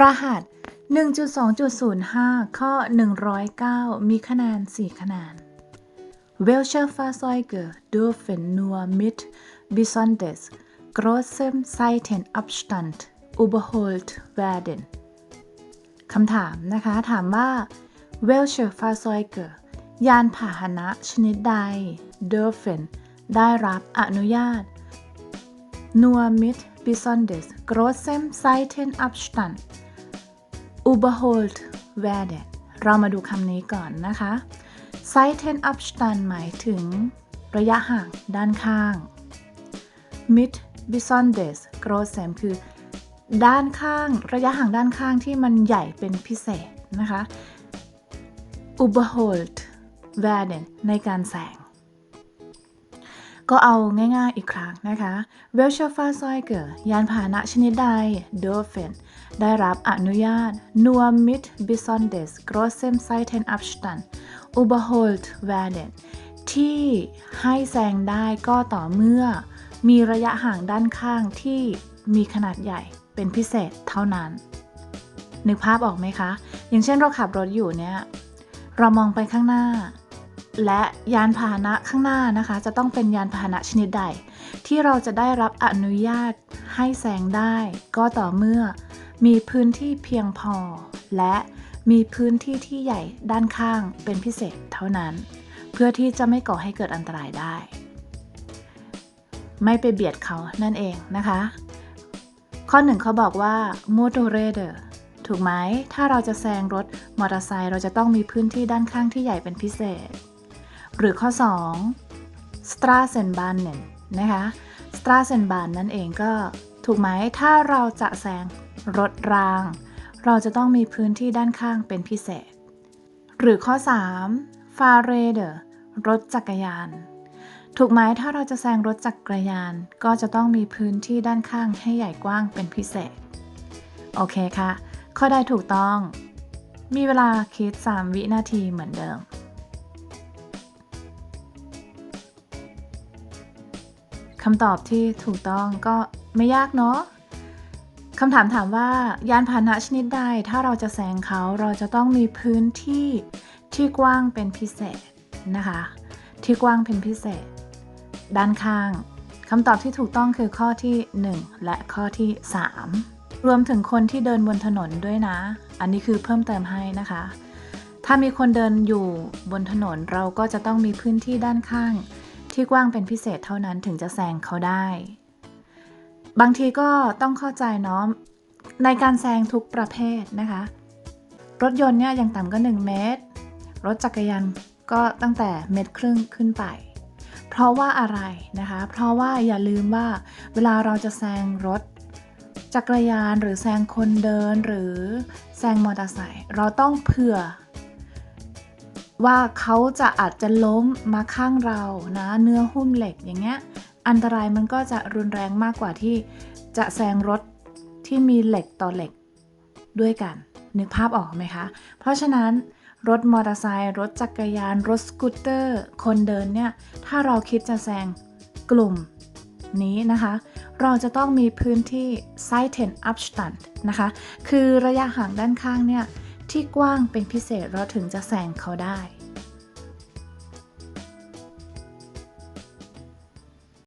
รหัส 1.2.05 ข้อ 109 มีคะแนน 4 คะแนน Welcher Fahrzeuge dürfen nur mit besonders großem Seitenabstand überholt werden คำถามนะคะ ถามว่า Welcher Fahrzeuge ยานพาหนะชนิดใด dürfen ได้รับอนุญาต nur mit besonders großem Seitenabstand überholt werden เรามาดูคำนี้ก่อนนะคะ Seitenabstand หมายถึง ระยะห่างด้านข้าง mit besonders großem คือ ด้านข้าง ระยะห่างด้านข้างที่มันใหญ่เป็นพิเศษนะคะ überholt werden ในการแสง ก็เอาง่ายๆอีกครั้งนะคะ Welche Fahrzeuge ยานพาหนะชนิดใด dürfen ได้รับอนุญาต nur mit besonders großem Seitenabstand überholt werden ที่ให้แซงได้ก็ต่อเมื่อ มีระยะห่างด้านข้างที่มีขนาดใหญ่เป็นพิเศษเท่านั้น นึกภาพออกไหมคะ อย่างเช่นเราขับรถอยู่เนี่ย เรามองไปข้างหน้า และยานพาหนะข้างหน้านะคะ จะต้องเป็นยานพาหนะชนิดใด ที่เราจะได้รับอนุญาตให้แซงได้ ก็ต่อเมื่อ มีพื้นที่เพียงพอ และมีพื้นที่ที่ใหญ่ด้านข้างเป็นพิเศษเท่านั้น เพื่อที่จะไม่ก่อให้เกิดอันตรายได้ ไม่ไปเบียดเขานั่นเองนะคะ ข้อหนึ่งเขาบอกว่า motorräder ถูกไหม ถ้าเราจะแซงรถมอเตอร์ไซค์เราจะต้องมีพื้นที่ด้านข้างที่ใหญ่เป็นพิเศษ หรือข้อ 2 Straßenbahnen นะคะ Straßenbahn นั่นเองก็ถูกไหมถ้าเราจะแซงรถราง เราจะต้องมีพื้นที่ด้านข้างเป็นพิเศษ หรือข้อ 3 Fahrräder รถจักรยาน ถูกไหมถ้าเราจะแซงรถจักรยาน ก็จะต้องมีพื้นที่ด้านข้างให้ใหญ่กว้างเป็นพิเศษ โอเคค่ะ ข้อใดถูกต้อง มีเวลาคิด 3 วินาทีเหมือนเดิม คำตอบที่ถูกต้องก็ไม่ยากเนาะคำถามถามว่ายานพาหนะชนิดใดถ้าเราจะแซงเขาเราจะต้องมีพื้นที่ที่กว้างเป็นพิเศษนะคะ ที่กว้างเป็นพิเศษ ด้านข้างคำตอบที่ถูกต้องคือข้อที่ 1 และข้อที่ 3 รวมถึงคนที่เดินบนถนนด้วยนะ อันนี้คือเพิ่มเติมให้นะคะ ถ้ามีคนเดินอยู่บนถนนเราก็จะต้องมีพื้นที่ด้านข้าง ที่กว้างเป็นพิเศษเท่านั้นถึงจะแซงเขาได้ บางทีก็ต้องเข้าใจเนาะในการแซงทุกประเภทนะคะ รถยนต์เนี่ยยังต่ำก็ 1 เมตร รถจักรยานก็ตั้งแต่เมตรครึ่งขึ้นไป เพราะว่าอะไรนะคะ เพราะว่าอย่าลืมว่าเวลาเราจะแซงรถจักรยานหรือแซงคนเดินหรือแซงมอเตอร์ไซค์เราต้องเผื่อ ว่าเขาจะอาจจะล้มมาข้างเรานะเนื้อหุ้มเหล็กอย่างเงี้ยอันตรายมันก็จะรุนแรงมากกว่าที่จะแซงรถที่มีเหล็กต่อเหล็กด้วยกัน นึกภาพออกไหมคะ เพราะฉะนั้นรถมอเตอร์ไซค์รถจักรยาน รถสกูตเตอร์ คนเดินเนี่ย ถ้าเราคิดจะแซงกลุ่มนี้นะคะ เราจะต้องมีพื้นที่ Seiten Abstand นะคะ คือระยะห่างด้านข้างเนี่ย ที่กว้างเป็นพิเศษเราถึงจะแซงเขาได้